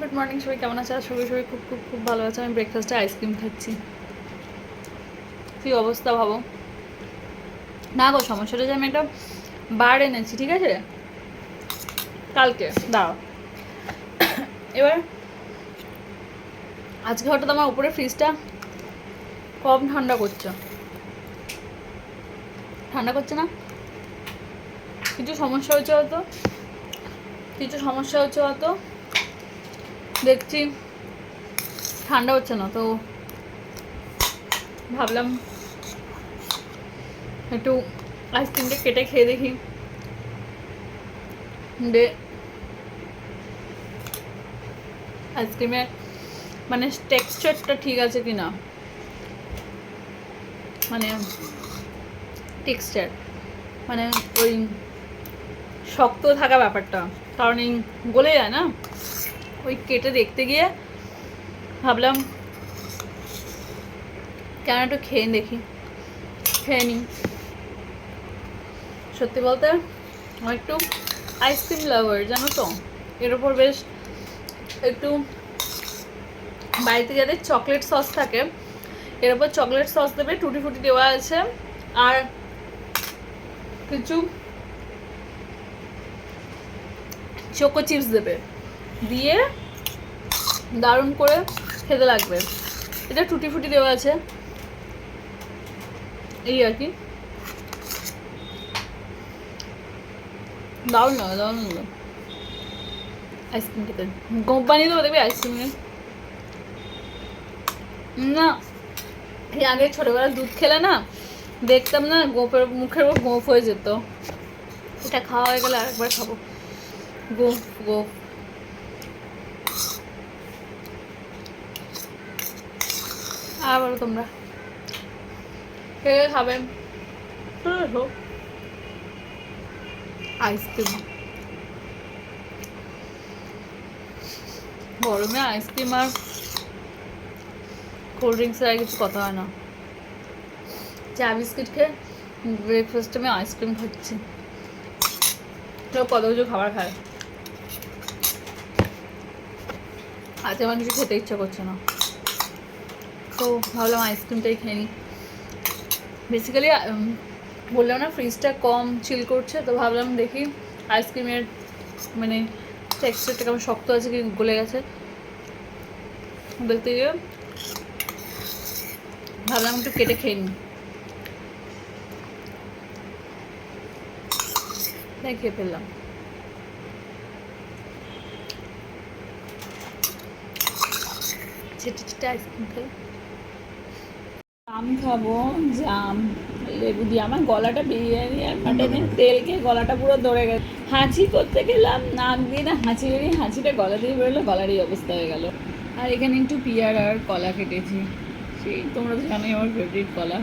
Good morning, সবাই কেমন আছে? আশা করি সবাই খুব খুব খুব ভালো আছে। আমি ব্রেকফাস্টে আইসক্রিম খাচ্ছি। কী অবস্থা ভাবো? না গো, সমস্যাটা যে আমি একটা বার এনেছি, ঠিক আছে? কালকে দাও এবার আজকে হঠাৎ আমার উপরে ফ্রিজটা কম ঠান্ডা করছে। ঠান্ডা করছে না? কিছু সমস্যা হচ্ছে হয়তো? কিছু সমস্যা হচ্ছে হয়তো? দেখছি। ঠান্ডা হচ্ছে না, তো ভাবলাম একটু আইসক্রিমটা কেটে খেয়ে দেখি। দে আইসক্রিমের মানে টেক্সচারটা ঠিক আছে কি না মানে টেক্সচার মানে ওই শক্ত থাকা ব্যাপারটা, কারণ এই গলে যায় না? ওই কেটে দেখতে গিয়ে ভাবলাম কেন একটু খেয়ে দেখি। খেয়ে নিই। সত্যি বলতে আমার একটু আইসক্রিম লাভার জানো তো? এর ওপর বেশ একটু বাড়িতে যাদের চকলেট সস থাকে, এর ওপর চকলেট সস দেবে, টুটি ফুটি দেওয়া আছে। আর কিছু চোকো চিপস দেবে। দিয়ে দারুণ করে খেতে লাগবে। এটা টুটি ফুটি দেওয়া আছে। এই আর কি। দারুণ লাগে দারুণ লাগে। আইসক্রিম খেতে। বানিয়ে দেবো, দেখবি আইসক্রিমের না, এই আগে ছোটোবেলায় দুধ খেলে না, দেখতাম না গোপের মুখের উপর গোঁফ হয়ে যেত। এটা খাওয়া হয়ে গেলে আরেকবার খাব। গোঁফ গোপ। আবার তোমরা। কে কে খাবে? Ice cream. গরমে আইসক্রিম আর কোল্ড ড্রিঙ্কস আর কিছু কথা হয় না। চা বিস্কিট খেয়ে ব্রেকফাস্টে আমি আইসক্রিম খাচ্ছি। তো কত কিছু খাবার খায় আজ আমার কিছু খেতে ইচ্ছা করছে না। তো ভাবলাম আইসক্রিমটাই খেয়ে নিই বেসিক্যালি বললাম না ফ্রিজটা কম চিল করছে তো ভাবলাম দেখি আইসক্রিমের মানে টেক্সচারটা কেমন শক্ত আছে কি গলে গেছে দেখতে গিয়ে ভাবলাম একটু কেটে খেয়ে নিই তাই খেয়ে ফেললাম ছেটে ছেটে আইসক্রিম খাই জাম খাব, জাম, লেবু দিয়ে। আমার গলাটা বিরিয়ানি আর মাটনের খেয়ে গলাটা পুরো ধরে গেছে। হাঁচি করতে গেলাম, নাক দিয়ে না হাঁচি বেরিয়ে হাঁচিটা গলা দিয়ে বেরোলো, গলারই অবস্থা হয়ে গেল। আর এখানে একটু পিয়ার আর কলা কেটেছি। সেই তোমরা তো জানোই আমার ফেভারিট কলা।